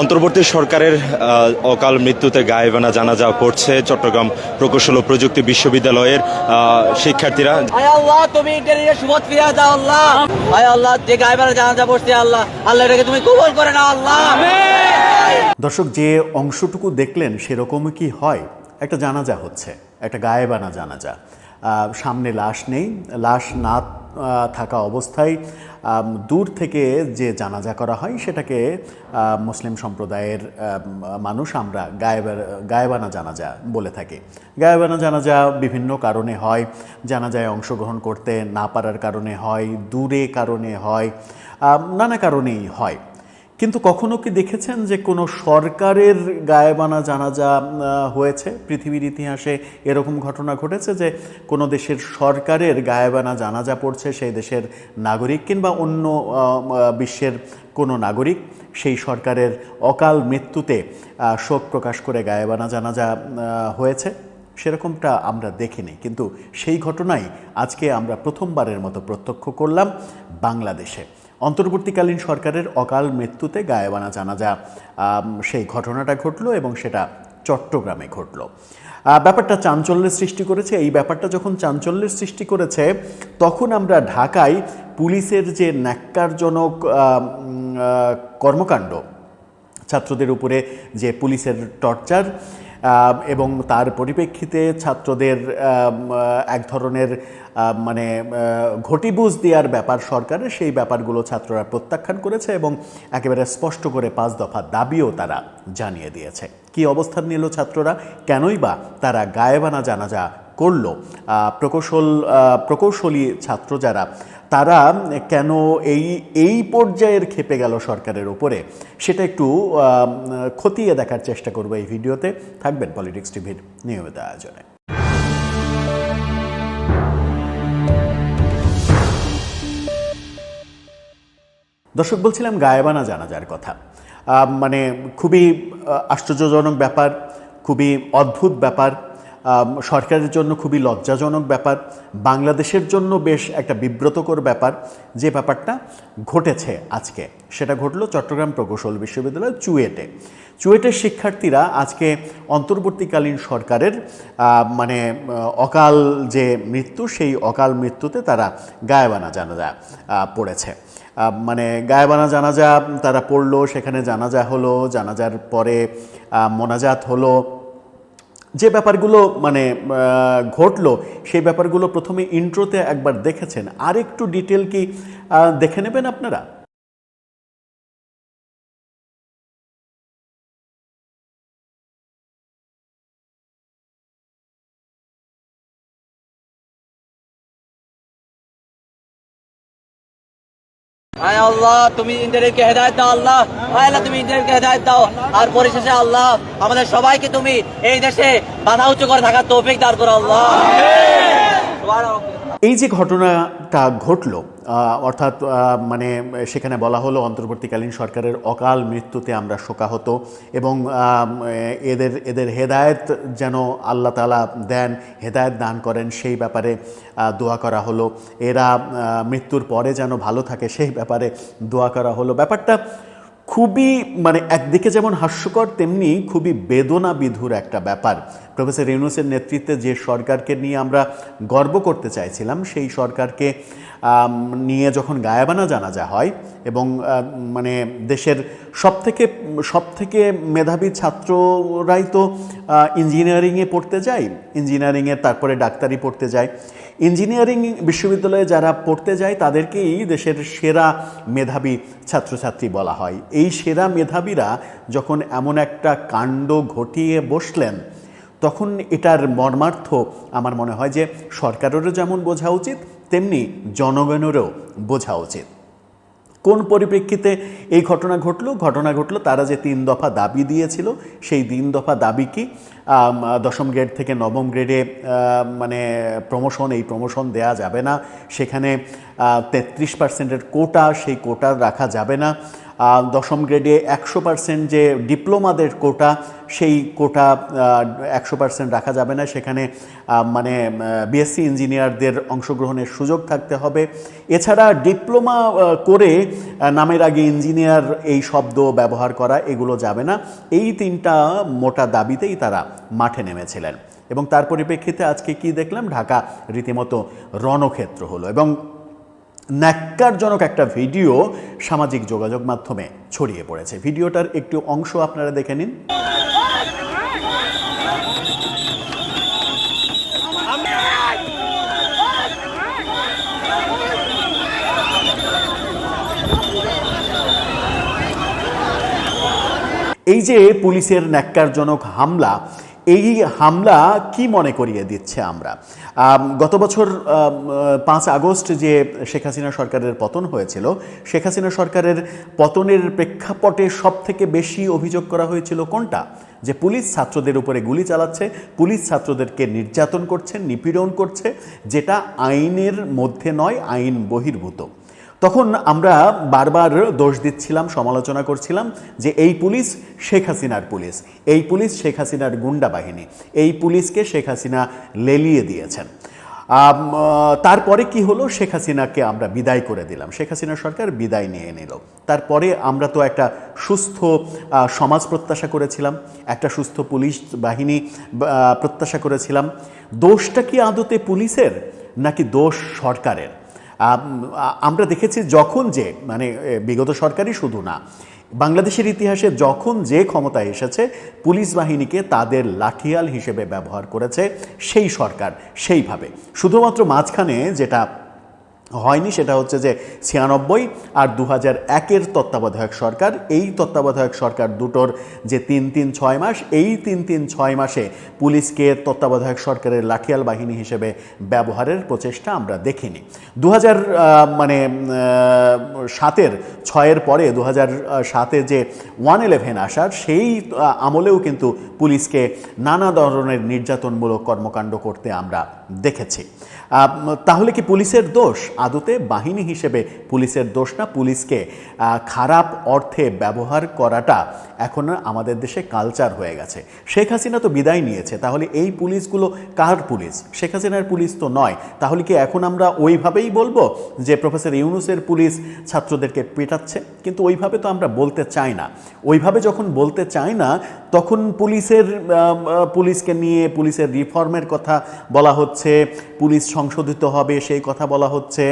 অন্তর্বর্তী সরকারের অকাল মৃত্যুতে গায়েবানা জানাজা পড়ছে চট্টগ্রাম প্রকৌশল ও প্রযুক্তি বিশ্ববিদ্যালয়ের শিক্ষার্থীরা। আল্লাহ তুমি দাও আল্লাহ। আয় আল্লাহ যে গায়বার জানাজা পড়ছে আল্লাহ আল্লাহ এটাকে তুমি কবুল করে নাও আল্লাহ। দর্শক যে অংশটুকু দেখলেন সেরকমই কি হয়? একটা জানাজা হচ্ছে একটা গায়েবানা জানাজা। সামনে লাশ নেই। লাশ না থাকা অবস্থায় দূর থেকে যে জানাজা করা হয় সেটাকে মুসলিম সম্প্রদায়ের মানুষ আমরা গায়েবা গায়েবানা জানাজা বলে থাকি। গায়েবানা জানাজা বিভিন্ন কারণে হয়। জানাজায় অংশগ্রহণ করতে না পারার কারণে হয়, দূরে কারণে হয় নানা কারণেই হয়। কিন্তু কখনো কি দেখেছেন যে কোনো সরকারের গায়েবানা জানাজা হয়েছে? পৃথিবীর ইতিহাসে এরকম ঘটনা ঘটেছে যে কোনো দেশের সরকারের গায়েবানা জানাজা পড়ছে সেই দেশের নাগরিক কিংবা অন্য বিশ্বের কোনো নাগরিক। সেই সরকারের অকাল মৃত্যুতে শোক প্রকাশ করে গায়েবানা জানাজা হয়েছে। সেরকমটা আমরা দেখিনি। কিন্তু সেই ঘটনাই আজকে আমরা প্রথমবারের মতো প্রত্যক্ষ করলাম বাংলাদেশে। অন্তর্বর্তীকালীন সরকারের অকাল মৃত্যুতে গায়েবানা জানাজা। আম, সেই ঘটনাটা ঘটলো এবং সেটা চট্টগ্রামে ঘটলো। ব্যাপারটা চাঞ্চল্যের সৃষ্টি করেছে। এই ব্যাপারটা যখন চাঞ্চল্যের সৃষ্টি করেছে তখন আমরা ঢাকায় পুলিশের যে ন্যাক্কারজনক কর্মকাণ্ড ছাত্রদের উপরে যে পুলিশের টর্চার এবং তার পরিপ্রেক্ষিতে ছাত্রদের এক ধরনের মানে আহ, ঘটিবুঝ দেওয়ার ব্যাপার সরকারের সেই ব্যাপারগুলো ছাত্ররা প্রত্যাখ্যান করেছে এবং একেবারে স্পষ্ট করে পাঁচ দফা দাবিও তারা জানিয়ে দিয়েছে। কি অবস্থান নিল ছাত্ররা? কেনই বা তারা গায়েবানা জানাজা করল? প্রকৌশল প্রকৌশলী ছাত্র যারা তারা কেন এই এই পর্যায়ের খেপে গেল সরকারের ওপরে সেটা একটু খতিয়ে দেখার চেষ্টা করব এই ভিডিওতে। থাকবেন পলিটিক্স টিভির নিয়মিত আয়োজনে। দর্শক, বলছিলাম গায়েবানা জানাজার কথা। মানে খুবই আশ্চর্যজনক ব্যাপার, খুবই অদ্ভুত ব্যাপার। সরকারের জন্য খুবই লজ্জাজনক ব্যাপার। বাংলাদেশের জন্য বেশ একটা বিব্রতকর ব্যাপার যে ব্যাপারটা ঘটেছে আজকে। সেটা ঘটলো চট্টগ্রাম প্রকৌশল বিশ্ববিদ্যালয় চুয়েটে। চুয়েটের শিক্ষার্থীরা আজকে অন্তর্বর্তীকালীন সরকারের মানে অকাল যে মৃত্যু, সেই অকাল মৃত্যুতে তারা গায়েবানা জানাজা পড়েছে। মানে গায়েবানা জানাজা তারা পড়ল, সেখানে জানাজা হলো, জানাজার পরে মোনাজাত হলো যে ব্যাপারগুলো মানে ঘটলো, সেই ব্যাপারগুলো প্রথমে ইন্ট্রোতে একবার দেখেছেন। আর একটু ডিটেল কি দেখে নেবেন আপনারা? আয় আল্লাহ, তুমি ইন্টারনেটকে হেদায়ত দাও আল্লাহ। হায় আল্লাহ, তুমি ইন্টারনেটকে হেদায়ত দাও। আর পরিশেষে আল্লাহ, আমাদের সবাইকে তুমি এই দেশে বাধা উঁচু করে থাকার তৌফিক দাঁড় করো আল্লাহ। এই যে ঘটনাটা ঘটলো অর্থাৎ মানে সেখানে বলা হলো অন্তর্বর্তীকালীন সরকারের অকাল মৃত্যুতে আমরা শোকাহত এবং এদের এদের হেদায়েত যেন আল্লাহ তালা দেন, হেদায়েত দান করেন, সেই ব্যাপারে দোয়া করা হলো। এরা মৃত্যুর পরে যেন ভালো থাকে, সেই ব্যাপারে দোয়া করা হলো। ব্যাপারটা খুবই মানে একদিকে যেমন হাস্যকর, তেমনি খুবই বেদনা বিধুর একটা ব্যাপার। প্রফেসর ইউনুসের নেতৃত্বে যে সরকারকে নিয়ে আমরা গর্ব করতে চাইছিলাম, সেই সরকারকে নিয়ে যখন গায়াবানা জানাজা হয় এবং মানে দেশের সবথেকে সবথেকে মেধাবী ছাত্ররাই তো ইঞ্জিনিয়ারিংয়ে পড়তে যায়, ইঞ্জিনিয়ারিংয়ে তারপরে ডাক্তারি পড়তে যায়। ইঞ্জিনিয়ারিং বিশ্ববিদ্যালয়ে যারা পড়তে যায়, তাদেরকেই দেশের সেরা মেধাবী ছাত্রছাত্রী বলা হয়। এই সেরা মেধাবীরা যখন এমন একটা কাণ্ড ঘটিয়ে বসলেন তখন এটার মর্মার্থ আমার মনে হয় যে সরকারেরও যেমন বোঝা উচিত, তেমনি জনগণেরও বোঝা উচিত। কোন পরিপ্রেক্ষিতে এই ঘটনা ঘটলো? ঘটনা ঘটলো তারা যে তিন দফা দাবি দিয়েছিল, সেই তিন দফা দাবি কি? দশম গ্রেড থেকে নবম গ্রেডে মানে প্রমোশন, এই প্রমোশন দেয়া যাবে না। সেখানে তেত্রিশ পার্সেন্টের কোটা, সেই কোটা রাখা যাবে না। দশম গ্রেডে একশো পার্সেন্ট যে ডিপ্লোমাদের কোটা সেই কোটা একশো পার্সেন্ট রাখা যাবে না। সেখানে মানে বিএসসি ইঞ্জিনিয়ারদের অংশগ্রহণের সুযোগ থাকতে হবে। এছাড়া ডিপ্লোমা করে নামের আগে ইঞ্জিনিয়ার এই শব্দ ব্যবহার করা, এগুলো যাবে না। এই তিনটা মোটা দাবিতেই তারা মাঠে নেমেছিলেন। এবং তার পরিপ্রেক্ষিতে আজকে কি দেখলাম? ঢাকা রীতিমতো রণক্ষেত্র হলো। এবং ন্যাক্কারজনক একটা ভিডিও সামাজিক যোগাযোগ মাধ্যমে ছড়িয়ে পড়েছে। ভিডিওটার একটু অংশ আপনারা দেখে নিন। এই যে পুলিশের ন্যাক্কারজনক হামলা এই হামলা কি মনে করিয়ে দিচ্ছে আমরা? গত বছর পাঁচ আগস্ট যে শেখ হাসিনা সরকারের পতন হয়েছিল, শেখ হাসিনা সরকারের পতনের প্রেক্ষাপটে সব থেকে বেশি অভিযোগ করা হয়েছিল কোনটা? যে পুলিশ ছাত্রদের উপরে গুলি চালাচ্ছে, পুলিশ ছাত্রদেরকে নির্যাতন করছে, নিপীড়ন করছে, যেটা আইনের মধ্যে নয়, আইন বহির্ভূত। তখন আমরা বারবার দোষ দিচ্ছিলাম, সমালোচনা করছিলাম যে এই পুলিশ শেখ হাসিনার পুলিশ, এই পুলিশ শেখ হাসিনার গুন্ডা বাহিনী, এই পুলিশকে শেখ হাসিনা লেলিয়ে দিয়েছেন। তারপরে কি হলো? শেখ হাসিনাকে আমরা বিদায় করে দিলাম। শেখ হাসিনা সরকার বিদায় নিয়ে নিল। তারপরে আমরা তো একটা সুস্থ সমাজ প্রত্যাশা করেছিলাম, একটা সুস্থ পুলিশ বাহিনী প্রত্যাশা করেছিলাম। দোষটা কি আদতে পুলিশের নাকি দোষ সরকারের? আমরা দেখেছি যখন যে মানে বিগত সরকারই শুধু না, বাংলাদেশের ইতিহাসে যখন যে ক্ষমতায় এসেছে, পুলিশ বাহিনীকে তাদের লাঠিয়াল হিসেবে ব্যবহার করেছে সেই সরকার সেইভাবে। শুধুমাত্র মাঝখানে যেটা হয়নি, সেটা হচ্ছে যে ছিয়ানব্বই আর দু হাজার একের তত্ত্বাবধায়ক সরকার। এই তত্ত্বাবধায়ক সরকার দুটোর যে তিন তিন ছয় মাস, এই তিন তিন ছয় মাসে পুলিশকে তত্ত্বাবধায়ক সরকারের লাঠিয়াল বাহিনী হিসেবে ব্যবহারের প্রচেষ্টা আমরা দেখিনি। দু হাজার মানে সাতের, ছয়ের পরে দু হাজার সাতে যে ওয়ান ইলেভেন আসার, সেই আমলেও কিন্তু পুলিশকে নানা ধরনের নির্যাতনমূলক কর্মকাণ্ড করতে আমরা দেখেছি। তাহলে কি পুলিশের দোষ? আদতে বাহিনী হিসেবে পুলিশের দোষ না, পুলিশকে খারাপ অর্থে ব্যবহার করাটা এখন আমাদের দেশে কালচার হয়ে গেছে। শেখ হাসিনা তো বিদায় নিয়েছে, তাহলে এই পুলিশগুলো কার পুলিশ? শেখ হাসিনার পুলিশ তো নয়, তাহলে কি এখন আমরা ওইভাবেই বলব যে প্রফেসর ইউনুসের পুলিশ ছাত্রদেরকে পেটাচ্ছে? কিন্তু ওইভাবে তো আমরা বলতে চাই না। ওইভাবে যখন বলতে চাই না, তখন পুলিশের পুলিশকে নিয়ে পুলিশের রিফর্মের কথা বলা হচ্ছে, পুলিশ সংশোধিত হবে, সেই কথা বলা হচ্ছে।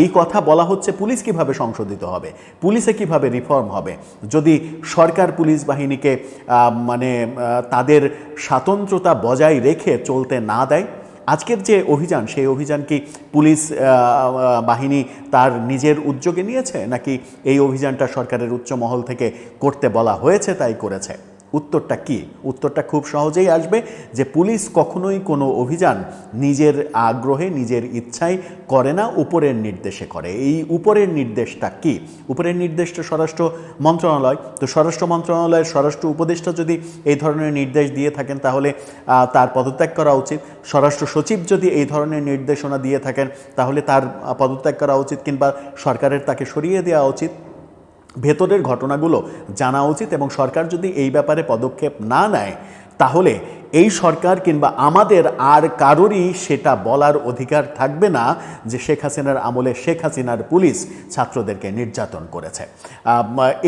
এই কথা বলা হচ্ছে পুলিশ কীভাবে সংশোধিত হবে? পুলিশে কীভাবে রিফর্ম হবে? যদি সরকার পুলিশ বাহিনীকে মানে তাদের স্বাতন্ত্রতা বজায় রেখে চলতে না দেয়, আজকের যে অভিযান, সেই অভিযান কি পুলিশ বাহিনী তার নিজের উদ্যোগে নিয়েছে? নাকি এই অভিযানটা সরকারের উচ্চ মহল থেকে করতে বলা হয়েছে, তাই করেছে? উত্তরটা কি? উত্তরটা খুব সহজেই আসবে যে পুলিশ কখনোই কোনো অভিযান নিজের আগ্রহে, নিজের ইচ্ছায় করে না, উপরের নির্দেশে করে। এই উপরের নির্দেশটা কি? উপরের নির্দেশটা স্বরাষ্ট্র মন্ত্রণালয়। তো স্বরাষ্ট্র মন্ত্রণালয়ের স্বরাষ্ট্র উপদেষ্টা যদি এই ধরনের নির্দেশ দিয়ে থাকেন, তাহলে তার পদত্যাগ করা উচিত। স্বরাষ্ট্র সচিব যদি এই ধরনের নির্দেশনা দিয়ে থাকেন, তাহলে তার পদত্যাগ করা উচিত কিংবা সরকারের তাকে সরিয়ে দেওয়া উচিত। ভেতরের ঘটনাগুলো জানা উচিত এবং সরকার যদি এই ব্যাপারে পদক্ষেপ না নেয় তাহলে এই সরকার কিংবা আমাদের আর কারোরই সেটা বলার অধিকার থাকবে না যে শেখ হাসিনার আমলে শেখ হাসিনার পুলিশ ছাত্রদেরকে নির্যাতন করেছে।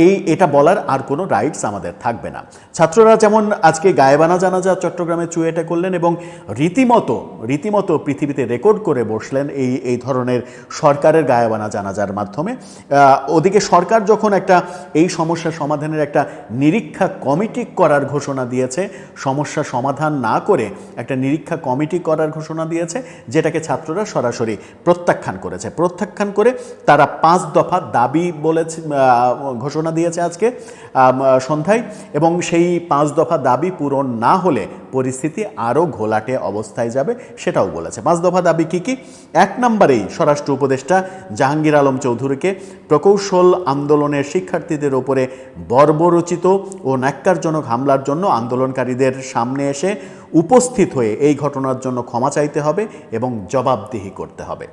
এই, এটা বলার আর কোনো রাইটস আমাদের থাকবে না। ছাত্ররা যেমন আজকে গায়েবানা জানাজা চট্টগ্রামে চুয়েটে করলেন এবং রীতিমতো রীতিমতো পৃথিবীতে রেকর্ড করে বসলেন এই এই ধরনের সরকারের গায়েবানা জানাজার মাধ্যমে। ওদিকে সরকার যখন একটা এই সমস্যা সমাধানের একটা নিরীক্ষা কমিটি করার ঘোষণা দিয়েছে সমস্যা সমাধান না করে একটা নিরীক্ষা কমিটি করার ঘোষণা দিয়েছে, যেটাকে ছাত্ররা সরাসরি প্রত্যাখ্যান করেছে। প্রত্যাখ্যান করে তারা পাঁচ দফা দাবি বলেছে ঘোষণা দিয়েছে আজকে সন্ধ্যায়, এবং সেই পাঁচ দফা দাবি পূরণ না হলে পরিস্থিতি আরও ঘোলাটে অবস্থায় যাবে সেটাও বলেছে। পাঁচ দফা দাবি কী কী? এক নম্বরেই স্বরাষ্ট্র উপদেষ্টা জাহাঙ্গীর আলম চৌধুরীকে প্রকৌশল আন্দোলনের শিক্ষার্থীদের ওপরে বর্বরচিত ও ন্যাক্কারজনক হামলার জন্য আন্দোলনকারীদের সামনে এসে উপস্থিত হয়ে এই ঘটনার জন্য ক্ষমা চাইতে হবে এবং জবাবদিহি করতে হবে।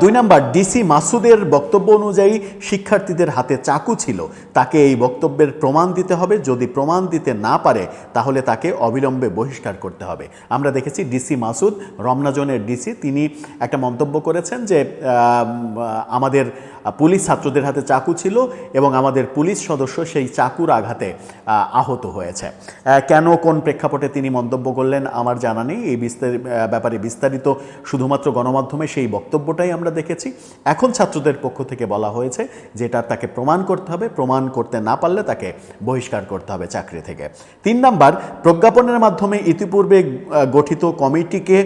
দুই নাম্বার ডিসি মাসুদের বক্তব্য অনুযায়ী শিক্ষার্থীদের হাতে চাকু ছিল। তাকে এই বক্তব্যের প্রমাণ দিতে হবে। যদি প্রমাণ দিতে না পারে তাহলে তাকে অবিলম্বে বহিষ্কার করতে হবে। আমরা দেখেছি ডিসি মাসুদ রমনাজনের ডিসি তিনি একটা মন্তব্য করেছেন যে আম, আমাদের পুলিশ ছাত্রদের হাতে চাকু ছিল এবং আমাদের পুলিশ সদস্য সেই চাকুর আঘাতে আহত হয়েছে। কেন, কোন প্রেক্ষাপটে তিনি মন্তব্য করলেন আমার জানা নেই। এই বিস্তার ব্যাপারে বিস্তারিত শুধুমাত্র গণমাধ্যমে সেই বক্তব্যটাই আমরা দেখেছি। এখন ছাত্রদের পক্ষ থেকে বলা হয়েছে যেটা তাকে প্রমাণ করতে হবে। প্রমাণ করতে না পারলে তাকে বহিষ্কার করতে হবে চাকরি থেকে। তিন নাম্বার, প্রজ্ঞাপনের মাধ্যমে ইতিপূর্বে গঠিত কমিটিকে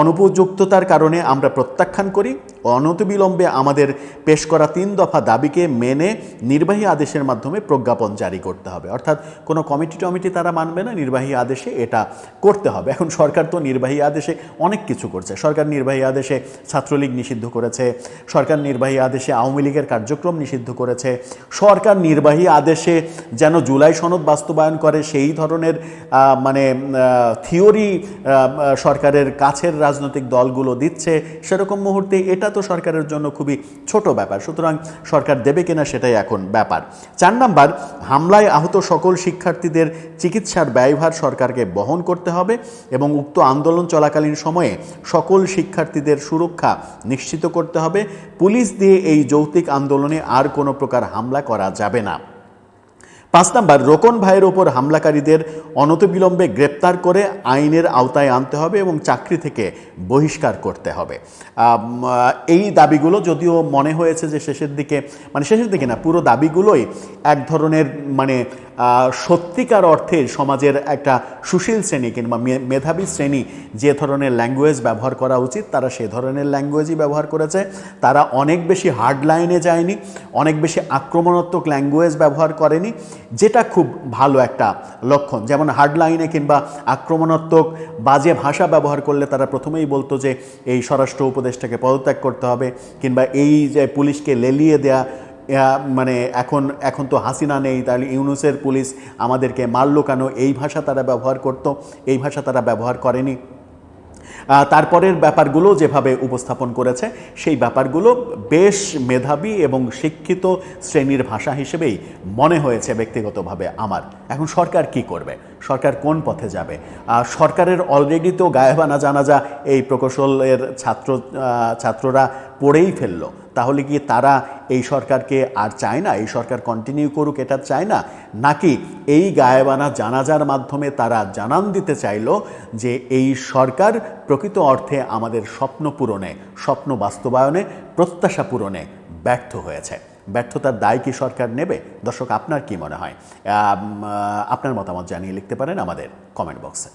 অনুপযুক্ততার কারণে আমরা প্রত্যাখ্যান করি। অনতিবিলম্বে আমাদের পেশ করা তিন দফা দাবিকে মেনে নির্বাহী আদেশের মাধ্যমে প্রজ্ঞাপন জারি করতে হবে। অর্থাৎ কোনো কমিটি টমিটি তারা মানবে না, নির্বাহী আদেশে এটা করতে হবে। এখন সরকার তো নির্বাহী আদেশে অনেক কিছু করছে। সরকার নির্বাহী আদেশে ছাত্রলীগ নিষিদ্ধ করেছে, সরকার নির্বাহী আদেশে আওয়ামী লীগের কার্যক্রম নিষিদ্ধ করেছে, সরকার নির্বাহী আদেশে যেন জুলাই সনদ বাস্তবায়ন করে সেই ধরনের মানে থিওরি সরকারের কাছের রাজনৈতিক দলগুলো দিচ্ছে, সেরকম মুহূর্তে এটা তো সরকারের জন্য খুবই ছোট ব্যাপার। সুতরাং সরকার দেবে কিনা সেটাই এখন ব্যাপার। চার নাম্বার, হামলায় আহত সকল শিক্ষার্থীদের চিকিৎসার ব্যয়ভার সরকারকে বহন করতে হবে এবং উক্ত আন্দোলন চলাকালীন সময়ে সকল শিক্ষার্থীদের সুরক্ষা নিশ্চিত করতে হবে। পুলিশ দিয়ে এই যৌক্তিক আন্দোলনে আর কোনো প্রকার হামলা করা যাবে না। পাঁচ নাম্বার, রোকন ভাইয়ের ওপর হামলাকারীদের অনতবিলম্বে গ্রেপ্তার করে আইনের আওতায় আনতে হবে এবং চাকরি থেকে বহিষ্কার করতে হবে। এই দাবিগুলো যদিও মনে হয়েছে যে শেষের দিকে মানে শেষের দিকে না, পুরো দাবিগুলোই এক ধরনের মানে সত্যিকার অর্থে সমাজের একটা সুশীল শ্রেণি কিংবা মেধাবী শ্রেণি যে ধরনের ল্যাঙ্গুয়েজ ব্যবহার করা উচিত, তারা সে ধরনের ল্যাঙ্গুয়েজই ব্যবহার করেছে। তারা অনেক বেশি হার্ড লাইনে যায়নি, অনেক বেশি আক্রমণাত্মক ল্যাঙ্গুয়েজ ব্যবহার করেনি, যেটা খুব ভালো একটা লক্ষণ। যেমন হার্ড লাইনে কিংবা আক্রমণাত্মক বাজে ভাষা ব্যবহার করলে তারা প্রথমেই বলতো যে, এই স্বরাষ্ট্র উপদেষ্টাকে পদত্যাগ করতে হবে কিংবা এই যে পুলিশকে লেলিয়ে দেয়া মানে এখন এখন তো হাসিনা নেই, তাহলে ইউনুসের পুলিশ আমাদেরকে মারলো কেন? এই ভাষা তারা ব্যবহার করতো, এই ভাষা তারা ব্যবহার করেনি। তারপরের ব্যাপারগুলো যেভাবে উপস্থাপন করেছে, সেই ব্যাপারগুলো বেশ মেধাবী এবং শিক্ষিত শ্রেণির ভাষা হিসেবেই মনে হয়েছে ব্যক্তিগতভাবে আমার। এখন সরকার কি করবে? সরকার কোন পথে যাবে? সরকারের অলরেডি তো গায়েবানা জানাজা এই প্রকৌশলের ছাত্র ছাত্ররা পড়েই ফেলল। তাহলে কি তারা এই সরকারকে আর চায় না? এই সরকার কন্টিনিউ করুক, এটা চায় না? নাকি এই গায়েবানা জানাজার মাধ্যমে তারা জানান দিতে চাইলো যে এই সরকার প্রকৃত অর্থে আমাদের স্বপ্ন পূরণে, স্বপ্ন বাস্তবায়নে, প্রত্যাশা পূরণে ব্যর্থ হয়েছে। ব্যর্থতার দায় কি সরকার নেবে? দর্শক, আপনার কি মনে হয়? আপনার মতামত জানিয়ে লিখতে পারেন আমাদের কমেন্ট বক্সে